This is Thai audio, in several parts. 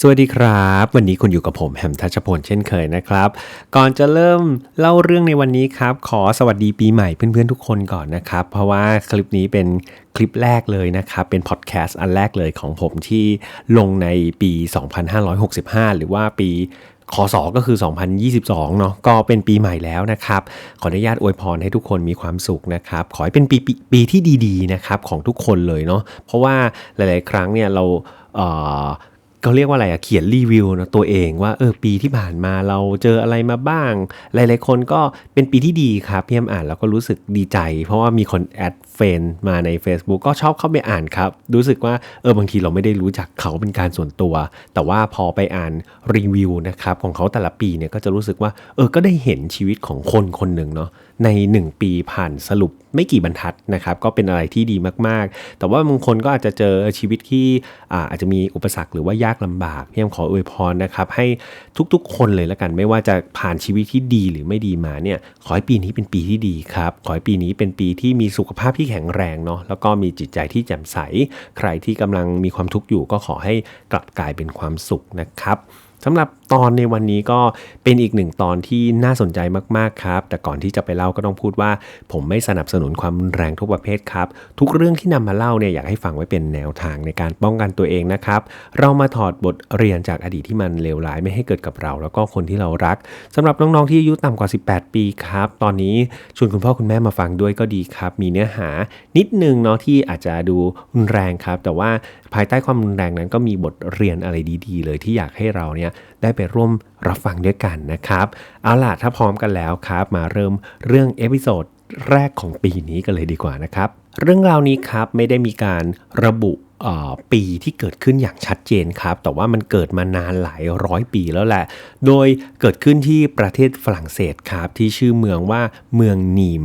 สวัสดีครับ วันนี้คุณอยู่กับผมแฮมทัชพลเช่นเคยนะครับ ก่อนจะเริ่มเล่าเรื่องในวันนี้ครับ ขอสวัสดีปีใหม่เพื่อนๆทุกคนก่อนนะครับ เพราะว่าคลิปนี้เป็นคลิปแรกเลยนะครับ เป็นพอดแคสต์อันแรกเลยของผมที่ลงในปี 2565 หรือว่าปีคศก็คือ 2022 เนาะก็เป็นปีใหม่แล้วนะครับ ขออนุญาตอวยพรให้ทุกคนมีความสุขนะครับ ขอให้เป็นปีปีปีที่ดี ๆ นะครับของทุกคนเลยเนาะเพราะว่าหลาย ๆ ครั้งเนี่ยเราเอ่อ เขาเรียกว่าอะไรอะเขียนรีวิวนะตัวเองว่าเออปีที่ผ่านมาเราเจออะไรมาบ้าง หลายๆคนก็เป็นปีที่ดีครับพี่แอมอ่านแล้วก็รู้สึกดีใจ เพราะว่ามีคนแอดเฟนมาใน Facebook ก็ชอบเข้าไปอ่านครับรู้สึกว่าเออบางทีเราไม่ได้รู้จักเขาเป็นการส่วนตัว แต่ว่าพอไปอ่านรีวิวนะครับของเขาแต่ละปีเนี่ยก็จะรู้สึกว่าเออก็ได้เห็นชีวิตของคนคนหนึ่งเนาะ ใน 1 ปีผ่านสรุปไม่กี่บรรทัดนะครับ ก็เป็นอะไรที่ดีมากๆ แต่ว่าบางคนก็อาจจะเจอชีวิตที่อาจจะมีอุปสรรคหรือว่ายากลำบากพี่แอมขออวยพรนะครับ ให้ทุกๆ คนเลยละกัน ไม่ว่าจะผ่านชีวิตที่ดีหรือไม่ดีมาเนี่ยขอให้ปีนี้เป็นปีที่ดีครับ ขอให้ปีนี้เป็นปีที่มีสุขภาพที่แข็งแรงเนาะแล้วก็มีจิตใจที่แจ่มใส ใครที่กำลังมีความทุกข์อยู่ก็ขอให้กลับกลายเป็นความสุขนะครับสำหรับ ตอนในวันนี้ก็เป็นอีกหนึ่งตอนที่น่าสนใจมากๆครับ แต่ก่อนที่จะไปเล่าก็ต้องพูดว่า ผมไม่สนับสนุนความรุนแรงทุกประเภทครับ ทุกเรื่องที่นำมาเล่าเนี่ยอยากให้ฟังไว้เป็นแนวทางในการป้องกันตัวเองนะครับ เรามาถอดบทเรียนจากอดีตที่มันเลวร้ายไม่ให้เกิดกับเรา แล้วก็คนที่เรารักสำหรับน้องๆที่อายุต่ำกว่า 18 ปีครับ ตอนนี้ชวนคุณพ่อคุณแม่มาฟังด้วยก็ดีครับ มีเนื้อหานิดนึงเนาะที่อาจจะดูรุนแรงครับ แต่ว่าภายใต้ความรุนแรงนั้นก็มีบทเรียนอะไรดี ๆ เลยที่อยากให้เราเนี่ยได้ไปร่วมรับฟังด้วยกันนะครับ เอาล่ะถ้าพร้อมกันแล้วครับ มาเริ่มเรื่องเอพิโซดแรกของปีนี้กันเลยดีกว่านะครับ เรื่องราวนี้ครับไม่ได้มีการระบุปีที่เกิดขึ้นอย่างชัดเจนครับ แต่ว่ามันเกิดมานานหลายร้อยปีแล้วแหละ โดยเกิดขึ้นที่ประเทศฝรั่งเศสครับที่ชื่อเมืองว่าเมืองนีม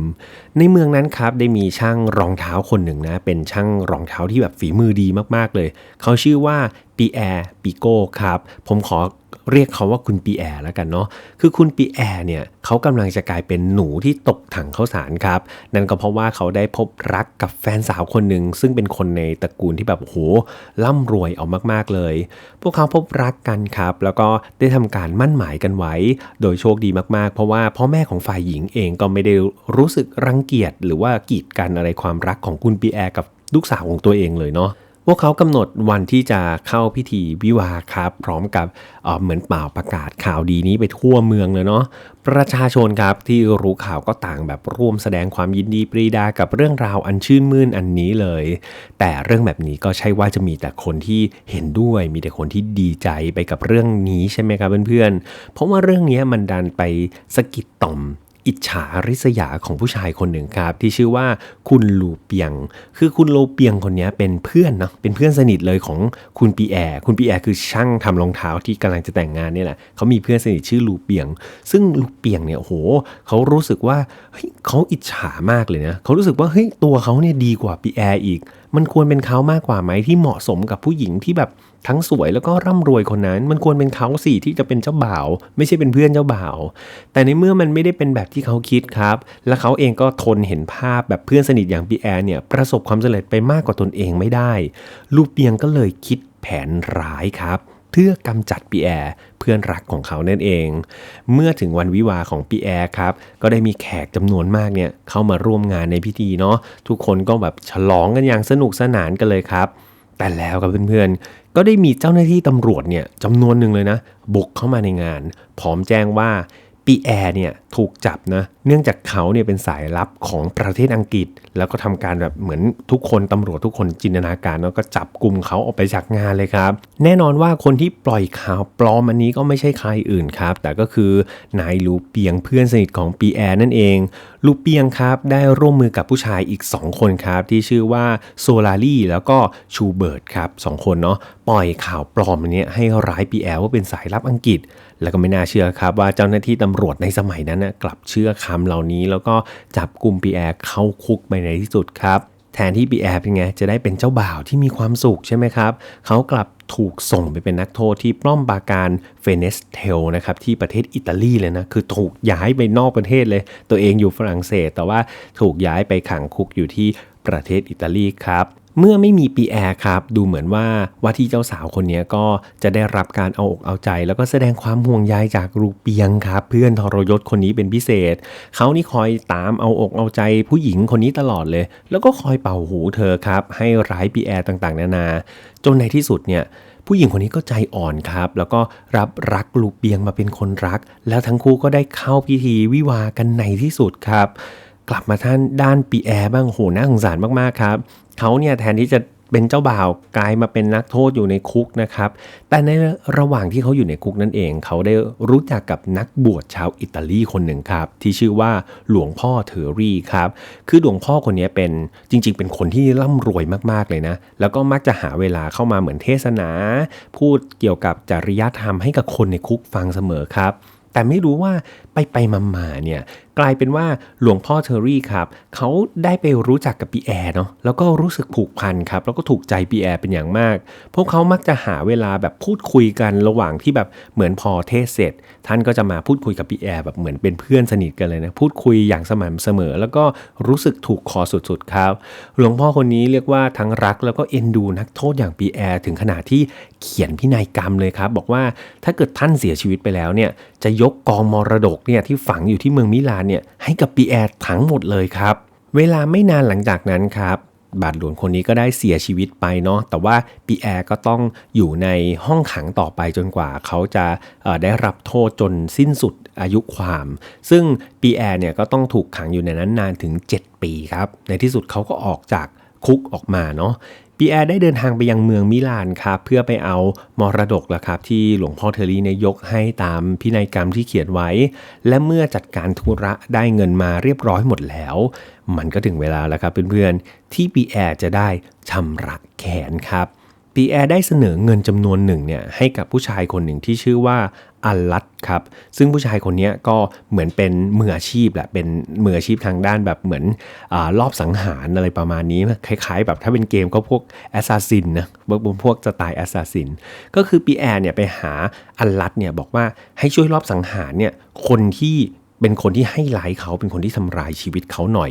ในเมืองนั้นครับได้มีช่างรองเท้าคนหนึ่งนะ เป็นช่างรองเท้าที่แบบฝีมือดีมากๆเลย เขาชื่อว่าปีแอร์ปิโก้ครับ ผมขอ เรียกเขาว่าคุณปีแอร์แล้วกันเนาะคือคุณปีแอร์เนี่ยเขากำลังจะกลายเป็นหนูที่ตกถังข้าวสารครับ นั่นก็เพราะว่าเขาได้พบรักกับแฟนสาวคนหนึ่งซึ่งเป็นคนในตระกูลที่แบบโหร่ำรวยเอามากๆเลย พวกเขาพบรักกันครับ แล้วก็ได้ทำการมั่นหมายกันไว้ โดยโชคดีมากๆ เพราะว่าพ่อแม่ของฝ่ายหญิงเองก็ไม่ได้รู้สึกรังเกียจหรือว่ากีดกันอะไรความรักของคุณปีแอร์กับลูกสาวของตัวเองเลยเนาะ พวกเขากำหนดวันที่จะเข้าพิธีวิวาครับ พร้อมกับเเหมือนเป่าประกาศข่าวดีนี้ไปทั่วเมืองเลยเนาะประชาชนครับที่รู้ข่าวก็ต่างแบบร่วมแสดงความยินดีปรีดากับเรื่องราวอันชื่นมื่นอันนี้เลย แต่เรื่องแบบนี้ก็ใช่ว่าจะมีแต่คนที่เห็นด้วย มีแต่คนที่ดีใจไปกับเรื่องนี้ใช่ไหมครับเพื่อนๆเพราะว่าเรื่องนี้มันดันไปสะกิดต่อม อิจฉาริษยาของผู้ชายคนหนึ่งครับ ที่ชื่อว่าคุณลูเปียง คือคุณลูเปียงคนนี้เป็นเพื่อนเนาะเป็นเพื่อนสนิทเลยของคุณปีแอร์คุณปีแอร์คือช่างทำรองเท้าที่กำลังจะแต่งงานเนี่ยแหละเขามีเพื่อนสนิทชื่อลูเปียง ซึ่งลูเปียงเนี่ยโอ้โหเขารู้สึกว่าเฮ้ยเขาอิจฉามากเลยนะเขารู้สึกว่าเฮ้ยตัวเขาเนี่ยดีกว่าปีแอร์อีก มันควรเป็นเขามากกว่าไหมที่เหมาะสมกับผู้หญิงที่แบบ ทั้งสวยแล้วก็ร่ำรวยคนนั้น มันควรเป็นเขาสิที่จะเป็นเจ้าบ่าว ไม่ใช่เป็นเพื่อนเจ้าบ่าว แต่ในเมื่อมันไม่ได้เป็นแบบที่เขาคิดครับ และเขาเองก็ทนเห็นภาพแบบเพื่อนสนิทอย่างปีแอร์เนี่ยประสบความสำเร็จไปมากกว่าตนเองไม่ได้ ลูกเปียงก็เลยคิดแผนร้ายครับเพื่อกำจัดปีแอร์เพื่อนรักของเขานั่นเอง เมื่อถึงวันวิวาของปีแอร์ครับ ก็ได้มีแขกจำนวนมากเนี่ยเข้ามาร่วมงานในพิธีเนาะทุกคนก็แบบฉลองกันอย่างสนุกสนานกันเลยครับ แต่แล้วกับเพื่อนๆ ก็ได้มีเจ้าหน้าที่ตำรวจเนี่ยจำนวนหนึ่งเลยนะ บุกเข้ามาในงาน พร้อมแจ้งว่า ปีแอร์เนี่ยถูกจับนะเนื่องจากเขาเนี่ยเป็นสายลับของประเทศอังกฤษ แล้วก็ทำการแบบเหมือนทุกคนตำรวจทุกคนจินตนาการแล้วก็จับกลุ่มเขาออกไปจากงานเลยครับ แน่นอนว่าคนที่ปล่อยข่าวปลอมอันนี้ก็ไม่ใช่ใครอื่นครับ แต่ก็คือนายลูเปียงเพื่อนสนิทของปีแอร์นั่นเองลูเปียงครับได้ร่วมมือกับผู้ชายอีก 2 คนครับ ที่ชื่อว่าโซลารี่แล้วก็ชูเบิร์ตครับสองคนเนาะปล่อยข่าวปลอมอันเนี้ยให้ร้ายปีแอร์ว่าเป็นสายลับอังกฤษ แล้วก็ไม่น่าเชื่อครับว่าเจ้าหน้าที่ตำรวจในสมัยนั้นนะกลับเชื่อคำเหล่านี้ แล้วก็จับกลุ่มปีแอร์เข้าคุกไปในที่สุดครับแทนที่ปีแอร์เป็นไงจะได้เป็นเจ้าบ่าวที่มีความสุขใช่ไหมครับ เขากลับถูกส่งไปเป็นนักโทษที่ปล้อมปราการเฟเนสเทลนะครับที่ประเทศอิตาลีเลยนะ คือถูกย้ายไปนอกประเทศเลย ตัวเองอยู่ฝรั่งเศส แต่ว่าถูกย้ายไปขังคุกอยู่ที่ประเทศอิตาลีครับ เมื่อไม่มีปีแอร์ครับ ดูเหมือนว่าว่าที่เจ้าสาวคนนี้ก็จะได้รับการเอาอกเอาใจ แล้วก็แสดงความห่วงใยจากรูเปียงครับ เพื่อนทรยศคนนี้เป็นพิเศษ เขานี่คอยตามเอาอกเอาใจผู้หญิงคนนี้ตลอดเลย แล้วก็คอยเป่าหูเธอครับ ให้ร้ายปีแอร์ต่างๆ นานาจนในที่สุดเนี่ยผู้หญิงคนนี้ก็ใจอ่อนครับ แล้วก็รับรักลูเปียงมาเป็นคนรัก แล้วทั้งคู่ก็ได้เข้าพิธีวิวากันในที่สุดครับ กลับมาท่านด้านปีแอร์บ้างโหน่าสงสารมากๆครับเขาเนี่ยแทนที่จะเป็นเจ้าบ่าวกลายมาเป็นนักโทษอยู่ในคุกนะครับ แต่ในระหว่างที่เขาอยู่ในคุกนั่นเอง เขาได้รู้จักกับนักบวชชาวอิตาลีคนหนึ่งครับ ที่ชื่อว่าหลวงพ่อเทอรี่ครับ คือหลวงพ่อคนนี้เป็นจริง ๆ เป็นคนที่ร่ำรวยมากๆเลยนะ แล้วก็มักจะหาเวลาเข้ามาเหมือนเทศนา พูดเกี่ยวกับจริยธรรมให้กับคนในคุกฟังเสมอครับ แต่ไม่รู้ว่า ไปไปมามาเนี่ยกลายเป็นว่าหลวงพ่อเทอรี่ครับเขาได้ไปรู้จักกับปีแอร์เนาะแล้วก็รู้สึกผูกพันครับแล้วก็ถูกใจปีแอร์เป็นอย่างมาก พวกเขามักจะหาเวลาแบบพูดคุยกันระหว่างที่แบบเหมือนพอเทศเสร็จ ท่านก็จะมาพูดคุยกับปีแอร์แบบเหมือนเป็นเพื่อนสนิทกันเลยนะพูดคุยอย่างสม่ำเสมอ แล้วก็รู้สึกถูกคอสุดๆครับ หลวงพ่อคนนี้เรียกว่าทั้งรักแล้วก็เอ็นดูนักโทษอย่างปีแอร์ถึงขนาดที่เขียนพินัยกรรมเลยครับบอกว่าถ้าเกิดท่านเสียชีวิตไปแล้วเนี่ยจะยกกองมรดกเนี่ยที่ฝังอยู่ที่เมืองมิลานเนี่ยให้กับปีแอร์ทั้งหมดเลยครับ เวลาไม่นานหลังจากนั้นครับบาทหลวงคนนี้ก็ได้เสียชีวิตไปเนาะแต่ว่าปีแอร์ก็ต้องอยู่ในห้องขังต่อไปจนกว่าเขาจะได้รับโทษจนสิ้นสุดอายุความ ซึ่งปีแอร์เนี่ยก็ต้องถูกขังอยู่ในนั้นนานถึง 7 ปีครับ ในที่สุดเขาก็ออกจากคุกออกมาเนาะ ปีแอร์ได้เดินทางไปยังเมืองมิลานครับเพื่อไปเอามรดกละครับที่หลวงพ่อเทอรี่นยกให้ตามพินัยกรรมที่เขียนไว้ และเมื่อจัดการธุระได้เงินมาเรียบร้อยหมดแล้ว มันก็ถึงเวลาแล้วครับเพื่อนๆที่ปีแอร์จะได้ชำระแขนครับปีแอร์ได้เสนอเงินจำนวนหนึ่งเนี่ยให้กับผู้ชายคนหนึ่งที่ชื่อว่า อัลลัดครับ ซึ่งผู้ชายคนนี้ก็เหมือนเป็นมืออาชีพแหละ เป็นมืออาชีพทางด้านแบบเหมือนอรอบสังหารอะไรประมาณนี้ คล้ายๆ แบบถ้าเป็นเกมก็พวกแอสซัสซินนะพวกพวกสไตล์แอสซัสซิน ก็คือปีแอร์เนี่ยไปหาอัลลัดเนี่ยบอกว่าให้ช่วยรอบสังหารเนี่ยคนที่ เป็นคนที่ให้ไลค์เขาเป็นคนที่ทำลายชีวิตเขาหน่อย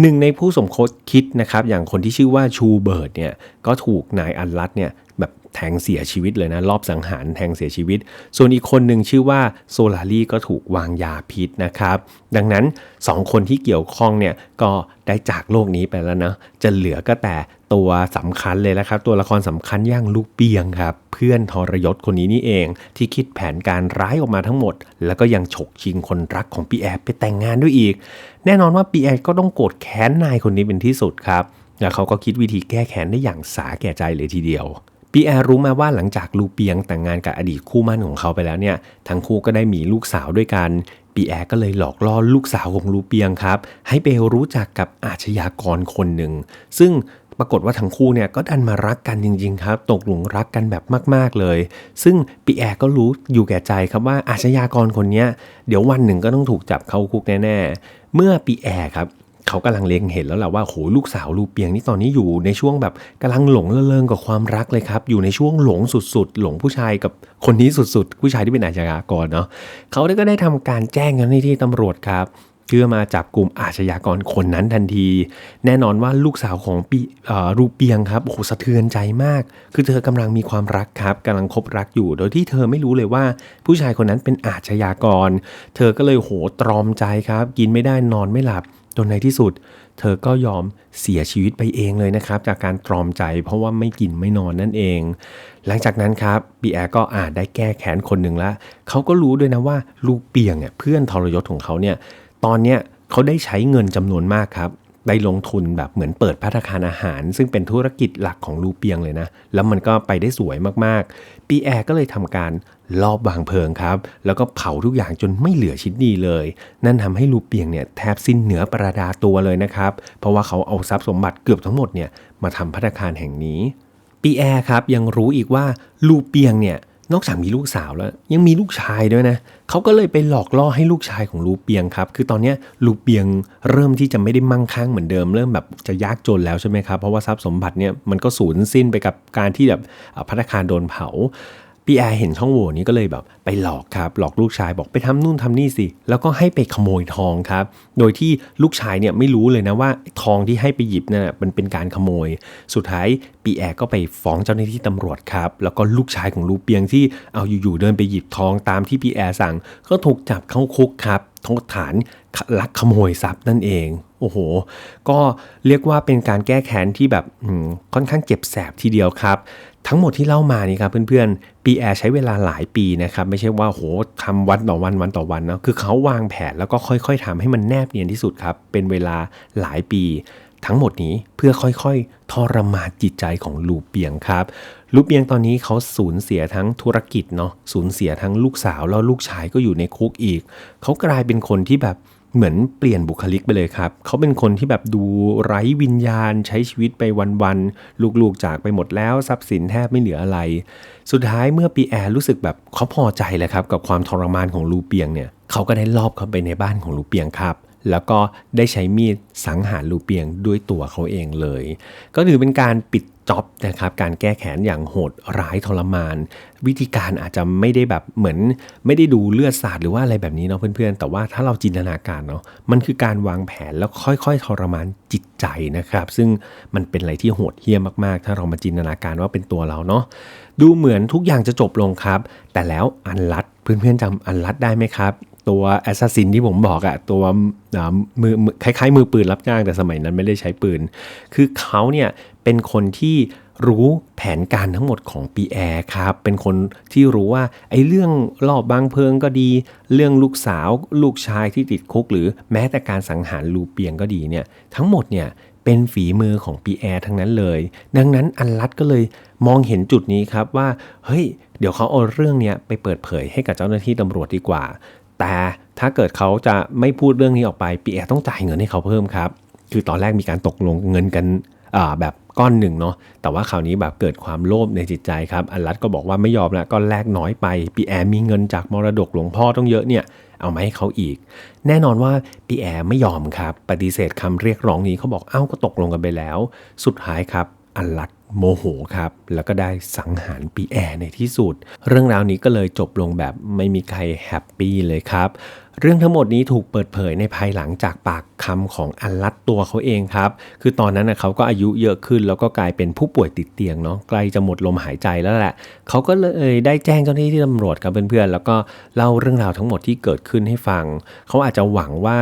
หนึ่งในผู้สมคบคิดนะครับ อย่างคนที่ชื่อว่าชูเบิร์ตเนี่ยก็ถูกนายอัลลัดเนี่ยแบบแทงเสียชีวิตเลยนะรอบสังหารแทงเสียชีวิต ส่วนอีกคนหนึ่งชื่อว่าโซลารีก็ถูกวางยาพิษนะครับ ดังนั้น 2 คนที่เกี่ยวข้องเนี่ยก็ได้จากโลกนี้ไปแล้วนะจะเหลือก็แต่ ตัวสำคัญเลยนะครับ ตัวละครสำคัญอย่างลูกเปียงครับ เพื่อนทรยศคนนี้นี่เอง ที่คิดแผนการร้ายออกมาทั้งหมด แล้วก็ยังฉกชิงคนรักของปีแอร์ไปแต่งงานด้วยอีก แน่นอนว่าปีแอร์ก็ต้องโกรธแค้นนายคนนี้เป็นที่สุดครับแล้วเขาก็คิดวิธีแก้แค้นได้อย่างสาแก่ใจเลยทีเดียวปีแอร์รู้มาว่าหลังจากลูเปียงแต่งงานกับอดีตคู่มั่นของเขาไปแล้วเนี่ย ทั้งคู่ก็ได้มีลูกสาวด้วยกัน ปีแอร์ก็เลยหลอกล่อลูกสาวของลูเปียงครับ ให้ไปรู้จักกับอาชญากรคนหนึ่ง ซึ่ง ปรากฏว่าทั้งคู่เนี่ยก็ดันมารักกันจริง ๆ ครับ ตกหลุมรักกันแบบมาก ๆ เลย ซึ่งปีแอร์ก็รู้อยู่แก่ใจครับว่าอาชญากรคนนี้เดี๋ยววันหนึ่งก็ต้องถูกจับเข้าคุกแน่ ๆ เมื่อปีแอร์ครับเขากำลังเล็งเห็นแล้วแหละว่าโหลูกสาวลูเปียงนี่ตอนนี้อยู่ในช่วงแบบกำลังหลงเลิงกับความรักเลยครับ อยู่ในช่วงหลงสุดๆ หลงผู้ชายกับคนนี้สุดๆ ผู้ชายที่เป็นอาชญากรเนาะเขาก็ได้ทำการแจ้งกันในที่ตำรวจครับ เพื่อมาจับกลุ่มอาชญากรคนนั้นทันที แน่นอนว่าลูกสาวของปีรูเปียงครับโอ้โหสะเทือนใจมาก คือเธอกำลังมีความรักครับกำลังคบรักอยู่ โดยที่เธอไม่รู้เลยว่า ผู้ชายคนนั้นเป็นอาชญากร เธอก็เลยโหตรอมใจครับ กินไม่ได้นอนไม่หลับจนในที่สุด เธอก็ยอมเสียชีวิตไปเองเลยนะครับ จากการตรอมใจเพราะว่าไม่กินไม่นอนนั่นเอง หลังจากนั้นครับปีแอร์ก็อาจได้แก้แค้นคนหนึ่งล้วเขาก็รู้ด้วยนะว่าลูกเปียงเนี่ยเพื่อนทรยศของเขาเนี่ย ตอนเนี้ยเขาได้ใช้เงินจำนวนมากครับได้ลงทุนแบบเหมือนเปิดพัตคารอาหาร ซึ่งเป็นธุรกิจหลักของลูเปียงเลยนะ แล้วมันก็ไปได้สวยมากๆ ปีแอร์ก็เลยทำการลอบวางเพลิงครับ แล้วก็เผาทุกอย่างจนไม่เหลือชิ้นดีเลย นั่นทำให้ลูเปียงเนี่ยแทบสิ้นเหนือประดาตัวเลยนะครับ เพราะว่าเขาเอาทรัพย์สมบัติเกือบทั้งหมดเนี่ยมาทำพัตคารแห่งนี้ปีแอร์ครับยังรู้อีกว่าลูเปียงเนี่ย นอกจากมีลูกสาวแล้ว ยังมีลูกชายด้วยนะเขาก็เลยไปหลอกล่อให้ลูกชายของลูเปียงครับ คือตอนนี้ลูเปียงเริ่มที่จะไม่ได้มั่งคั่งเหมือนเดิม เริ่มแบบจะยากจนแล้วใช่ไหมครับ เพราะว่าทรัพย์สมบัติเนี่ยมันก็สูญสิ้นไปกับการที่แบบพัฒคารโดนเผา ปีแอร์เห็นช่องโหว่นี้ก็เลยแบบไปหลอกครับ หลอกลูกชายบอกไปทำนู่นทำนี่สิ แล้วก็ให้ไปขโมยทองครับ โดยที่ลูกชายเนี่ยไม่รู้เลยนะว่าทองที่ให้ไปหยิบนั่นนะมันเป็นการขโมย สุดท้ายปีแอร์ก็ไปฟ้องเจ้าหน้าที่ตำรวจครับ แล้วก็ลูกชายของลูเปียงที่เอาอยู่ๆเดินไปหยิบทองตามที่ปีแอร์สั่ง ก็ถูกจับเข้าคุกครับโทษฐานลักขโมยทรัพย์นั่นเอง โอ้โห ก็เรียกว่าเป็นการแก้แค้นที่แบบค่อนข้างเจ็บแสบทีเดียวครับ ทั้งหมดที่เล่ามานี่ครับเพื่อน ปีแอร์ใช้เวลาหลายปีนะครับ ไม่ใช่ว่าโหทำวันต่อวันวันต่อวันนะคือเขาวางแผนแล้วก็ค่อยๆทำให้มันแนบเนียนที่สุดครับ เป็นเวลาหลายปี ทั้งหมดนี้เพื่อค่อยๆ ทรมานจิตใจของลูเปียงครับลูเปียงตอนนี้เขาสูญเสียทั้งธุรกิจเนาะสูญเสียทั้งลูกสาวแล้วลูกชายก็อยู่ในคุกอีก เขากลายเป็นคนที่แบบ เหมือนเปลี่ยนบุคลิกไปเลยครับ เขาเป็นคนที่แบบดูไร้วิญญาณใช้ชีวิตไปวันๆ ลูกๆจากไปหมดแล้วทรัพย์สินแทบไม่เหลืออะไร สุดท้ายเมื่อปีแอร์รู้สึกแบบเขาพอใจเลยครับกับความทรมานของลูเปียงเนี่ย เขาก็ได้ลอบเข้าไปในบ้านของลูเปียงครับ แล้วก็ได้ใช้มีดสังหารลูเปียงด้วยตัวเขาเองเลย ก็ถือเป็นการปิดจ็อบนะครับการแก้แค้นอย่างโหดร้ายทรมาน วิธีการอาจจะไม่ได้แบบเหมือน ไม่ได้ดูเลือดสาดหรือว่าอะไรแบบนี้เนาะเพื่อนๆ แต่ว่าถ้าเราจินตนาการเนาะมันคือการวางแผนแล้วค่อยๆทรมานจิตใจนะครับ ซึ่งมันเป็นอะไรที่โหดเหี้ยมมากๆ ถ้าเรามาจินตนาการว่าเป็นตัวเราเนาะดูเหมือนทุกอย่างจะจบลงครับ แต่แล้วอันลัดเพื่อนๆจำอันลัดได้ไหมครับ ตัวแอสซัสซินที่ผมบอกอะตัวมือคล้ายๆ มือปืนรับจ้างแต่สมัยนั้นไม่ได้ใช้ปืน คือเขาเนี่ยเป็นคนที่รู้แผนการทั้งหมดของปีแอร์ครับ เป็นคนที่รู้ว่าไอ้เรื่องรอบบางเพลิงก็ดี เรื่องลูกสาวลูกชายที่ติดคุก หรือแม้แต่การสังหารลูเปียงก็ดีเนี่ยทั้งหมดเนี่ยเป็นฝีมือของปีแอร์ทั้งนั้นเลย ดังนั้นอันลัดก็เลยมองเห็นจุดนี้ครับว่าเฮ้ยเดี๋ยวเขาเอาเรื่องเนี้ไปเปิดเผยให้กับเจ้าหน้าที่ตำรวจดีกว่า แต่ถ้าเกิดเขาจะไม่พูดเรื่องนี้ออกไปปีแอร์ต้องจ่ายเงินให้เขาเพิ่มครับ คือตอนแรกมีการตกลงเงินกันแบบก้อนหนึ่งเนาะแต่ว่าคราวนี้แบบเกิดความโลภในจิตใจครับ อันรัตก็บอกว่าไม่ยอมละก็แลกน้อยไปปีแอมีเงินจากมรดกหลวงพ่อต้องเยอะเนี่ยเอามาให้เขาอีก แน่นอนว่าปีแอไม่ยอมครับ ปฏิเสธคำเรียกร้องนี้เขาบอกเอ้าก็ตกลงกันไปแล้ว สุดท้ายครับ อันรัตโมโหครับ แล้วก็ได้สังหารปีแอในที่สุด เรื่องราวนี้ก็เลยจบลงแบบไม่มีใครแฮปปี้เลยครับ เรื่องทั้งหมดนี้ถูกเปิดเผยในภายหลังจากปากคำของอันลัดตัวเขาเองครับ คือตอนนั้นนะเขาก็อายุเยอะขึ้น แล้วก็กลายเป็นผู้ป่วยติดเตียงเนาะใกล้จะหมดลมหายใจแล้วแหละ เขาก็เลยได้แจ้งเจ้าหน้าที่ตำรวจกับเพื่อนๆแล้วก็เล่าเรื่องราวทั้งหมดที่เกิดขึ้นให้ฟัง เขาอาจจะหวังว่า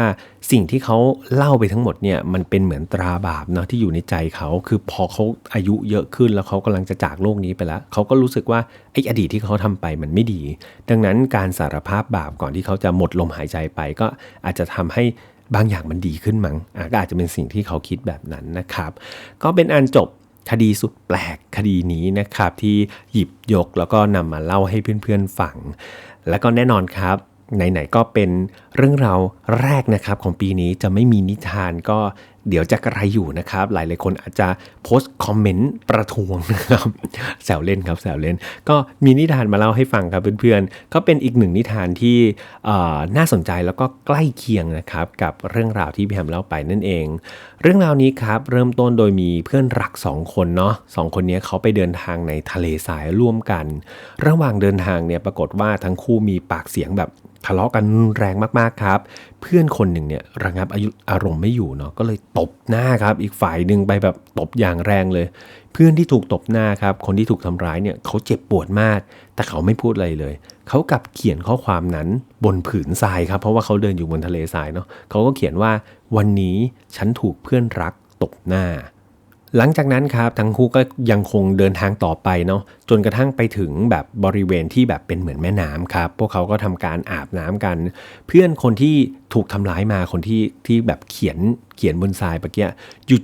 สิ่งที่เขาเล่าไปทั้งหมดเนี่ยมันเป็นเหมือนตราบาปเนาะที่อยู่ในใจเขาคือพอเขาอายุเยอะขึ้นแล้วเขากำลังจะจากโลกนี้ไปแล้วเขาก็รู้สึกว่าไอ้อดีตที่เขาทำไปมันไม่ดี ดังนั้นการสารภาพบาปก่อนที่เขาจะหมดลมหายใจไป ก็อาจจะทำให้บางอย่างมันดีขึ้นมั้งก็อาจจะเป็นสิ่งที่เขาคิดแบบนั้นนะครับ ก็เป็นอันจบคดีสุดแปลกคดีนี้นะครับที่หยิบยกแล้วก็นำมาเล่าให้เพื่อนๆฟัง แล้วก็แน่นอนครับ ไหนๆก็เป็นเรื่องราวแรกนะครับของปีนี้จะไม่มีนิทานก็เดี๋ยวจะกระไรอยู่นะครับ หลายหลายคนอาจจะโพสต์คอมเมนต์ประท้วงนะครับแซวเล่นครับแซวเล่น ก็มีนิทานมาเล่าให้ฟังครับเพื่อนๆ ก็เป็นอีกหนึ่งนิทานที่น่าสนใจแล้วก็ใกล้เคียงนะครับกับเรื่องราวที่พี่แฮมเล่าไปนั่นเอง เรื่องราวนี้ครับเริ่มต้นโดยมีเพื่อนรักสองคนเนาะสองคนนี้เขาไปเดินทางในทะเลทรายร่วมกัน ระหว่างเดินทางเนี่ยปรากฏว่าทั้งคู่มีปากเสียงแบบ ทะเลาะกันแรงมากๆครับ เพื่อนคนหนึ่งเนี่ยระงับอายุอารมณ์ไม่อยู่เนาะก็เลยตบหน้าครับ อีกฝ่ายหนึ่งไปแบบตบอย่างแรงเลย เพื่อนที่ถูกตบหน้าครับ คนที่ถูกทำร้ายเนี่ยเขาเจ็บปวดมาก แต่เขาไม่พูดอะไรเลยเขากลับเขียนข้อความนั้นบนผืนทรายครับ เพราะว่าเขาเดินอยู่บนทะเลทรายเนาะเขาก็เขียนว่าวันนี้ฉันถูกเพื่อนรักตบหน้าหลังจากนั้นครับทั้งคู่ก็ยังคงเดินทางต่อไปเนาะ จนกระทั่งไปถึงแบบบริเวณที่แบบเป็นเหมือนแม่น้ำครับ พวกเขาก็ทำการอาบน้ำกัน เพื่อนคนที่ถูกทำร้ายมาคนที่ที่แบบเขียนเขียนบนทรายเมื่อกี้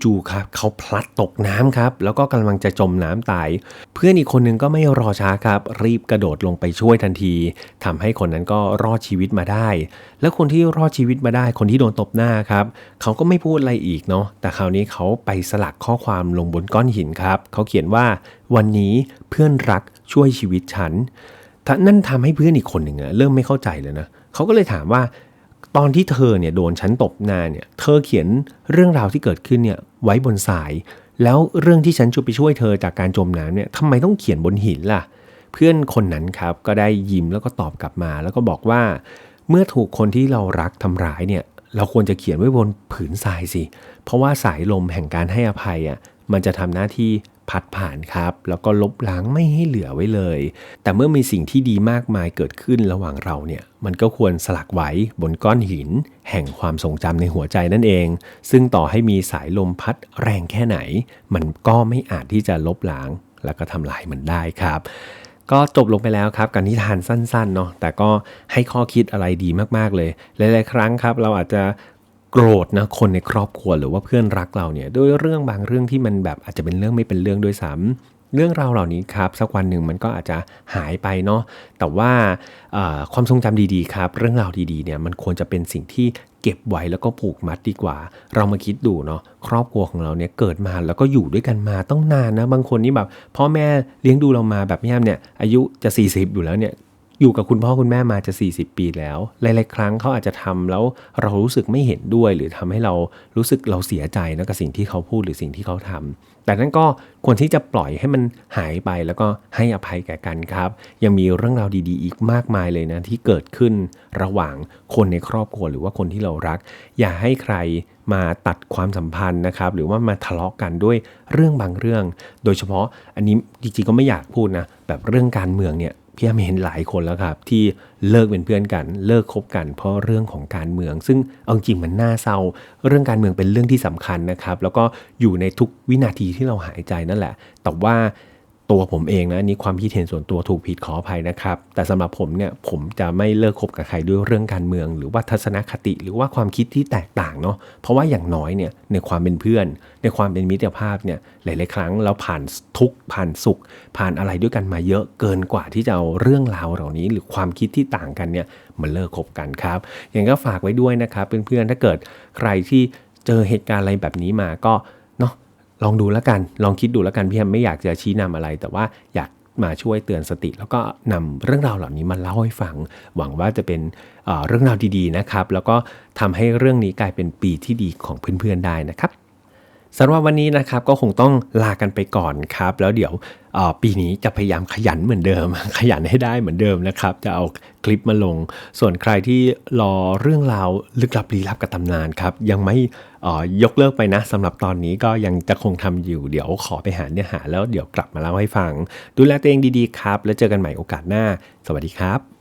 จู่ๆครับเขาพลัดตกน้ำครับ แล้วก็กำลังจะจมน้ำตาย เพื่อนอีกคนนึงก็ไม่รอช้าครับ รีบกระโดดลงไปช่วยทันทีทำให้คนนั้นก็รอดชีวิตมาได้ แล้วคนที่รอดชีวิตมาได้ คนที่โดนตบหน้าครับเขาก็ไม่พูดอะไรอีกเนาะแต่คราวนี้เขาไปสลักข้อความลงบนก้อนหินครับเขาเขียนว่าวันนี้เพื่อนรักช่วยชีวิตฉันนั่นทำให้เพื่อนอีกคนหนึ่งเริ่มไม่เข้าใจเลยนะเขาก็เลยถามว่าตอนที่เธอเนี่ยโดนฉันตบหน้าเนี่ยเธอเขียนเรื่องราวที่เกิดขึ้นเนี่ยไว้บนสาย แล้วเรื่องที่ฉันจะไปช่วยเธอจากการจมน้ำเนี่ยทำไมต้องเขียนบนหินล่ะ เพื่อนคนนั้นครับก็ได้ยิ้มแล้วก็ตอบกลับมา แล้วก็บอกว่า เมื่อถูกคนที่เรารักทำร้ายเนี่ยเราควรจะเขียนไว้บนผืนทรายสิ เพราะว่าสายลมแห่งการให้อภัยอะมันจะทำหน้าที่ พัดผ่านครับ แล้วก็ลบล้างไม่ให้เหลือไว้เลย แต่เมื่อมีสิ่งที่ดีมากมายเกิดขึ้นระหว่างเราเนี่ยมันก็ควรสลักไว้บนก้อนหิน แห่งความทรงจำในหัวใจนั่นเอง ซึ่งต่อให้มีสายลมพัดแรงแค่ไหน มันก็ไม่อาจที่จะลบล้างแล้วก็ทำลายมันได้ครับก็จบลงไปแล้วครับกับนิทานสั้นๆเนาะแต่ก็ให้ข้อคิดอะไรดีมากๆเลยหลายๆครั้งครับ เราอาจจะ โกรธนะคนในครอบครัวหรือว่าเพื่อนรักเราเนี่ยด้วยเรื่องบางเรื่องที่มันแบบอาจจะเป็นเรื่องไม่เป็นเรื่องด้วยซ้ำเรื่องราวเหล่านี้ครับสักวันหนึ่งมันก็อาจจะหายไปเนาะแต่ว่าความทรงจำดีๆครับ เรื่องราวดีๆเนี่ยมันควรจะเป็นสิ่งที่เก็บไว้แล้วก็ผูกมัดดีกว่า เรามาคิดดูเนาะครอบครัวของเราเนี่ยเกิดมาแล้วก็อยู่ด้วยกันมาต้องนานนะบางคนนี่แบบพ่อแม่เลี้ยงดูเรามาแบบพี่แอมเนี่ยอายุจะ 40 อยู่แล้วเนี่ย อยู่กับคุณพ่อคุณแม่มาจะ 40 ปีแล้ว หลาย ๆ ครั้งเขาอาจจะทำแล้วเรารู้สึกไม่เห็นด้วย หรือทำให้เรารู้สึกเราเสียใจนะกับสิ่งที่เขาพูดหรือสิ่งที่เขาทำแต่นั่นก็ควรที่จะปล่อยให้มันหายไปแล้วก็ให้อภัยแก่กันครับ ยังมีเรื่องราวดีๆ อีกมากมายเลยนะที่เกิดขึ้นระหว่างคนในครอบครัวหรือว่าคนที่เรารัก อย่าให้ใครมาตัดความสัมพันธ์นะครับ หรือว่ามาทะเลาะกันด้วยเรื่องบางเรื่อง โดยเฉพาะอันนี้จริงๆก็ไม่อยากพูดนะแบบเรื่องการเมืองเนี่ย พี่แอมเห็นหลายคนแล้วครับ ที่เลิกเป็นเพื่อนกันเลิกคบกัน เพราะเรื่องของการเมือง ซึ่งเอาจริงมันน่าเศร้า เรื่องการเมืองเป็นเรื่องที่สำคัญนะครับ แล้วก็อยู่ในทุกวินาทีที่เราหายใจนั่นแหละ แต่ว่า ตัวผมเองนะนนี้ความคิดเห็นส่วนตัวถูกผิดขออภัยนะครับ แต่สำหรับผมเนี่ยผมจะไม่เลิกคบกับใครด้วยเรื่องการเมือง หรือว่าทัศนคติหรือว่าความคิดที่แตกต่างเนาะเพราะว่าอย่างน้อยเนี่ยในความเป็นเพื่อน ในความเป็นมิตรภาพเนี่ยหลาย ๆ ครั้งเราผ่านทุกผ่านสุข ผ่านอะไรด้วยกันมาเยอะเกินกว่าที่จะเอาเรื่องราวเหล่านี้ หรือความคิดที่ต่างกันเนี่ยมาเลิกคบกันครับอย่างก็ฝากไว้ด้วยนะครับเพื่อน ๆ ถ้าเกิดใครที่เจอเหตุการณ์อะไรแบบนี้มาก็ ลองดูแล้วกัน ลองคิดดูแล้วกันพี่แอมไม่อยากจะชี้นำอะไร แต่ว่าอยากมาช่วยเตือนสติ แล้วก็นำเรื่องราวเหล่านี้มาเล่าให้ฟัง หวังว่าจะเป็นเเรื่องราวดีๆนะครับ แล้วก็ทำให้เรื่องนี้กลายเป็นปีที่ดีของเพื่อนๆได้นะครับ สำหรับวันนี้นะครับก็คงต้องลากันไปก่อนครับ แล้วเดี๋ยวปีนี้จะพยายามขยันเหมือนเดิม ขยันให้ได้เหมือนเดิมนะครับ จะเอาคลิปมาลง ส่วนใครที่รอเรื่องราวลึกลับลี้ลับกับตำนานครับ ยังไม่ยกเลิกไปนะสำหรับตอนนี้ก็ยังจะคงทำอยู่ เดี๋ยวขอไปหาเนื้อหาแล้วเดี๋ยวกลับมาเล่าให้ฟัง ดูแลตัวเองดีๆครับ แล้วเจอกันใหม่โอกาสหน้า สวัสดีครับ